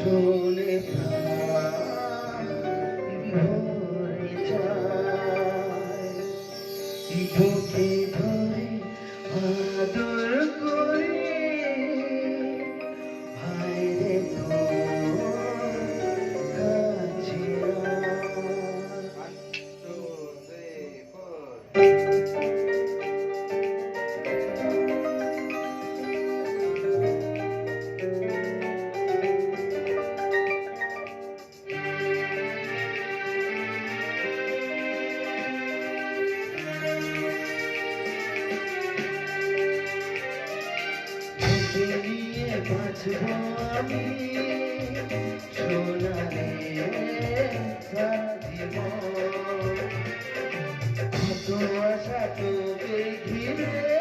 শুনে ভরে যায় বুকে ধরে আদর বাঁচব আমি সোনারে জীবন কত আশা তোকে ঘিরে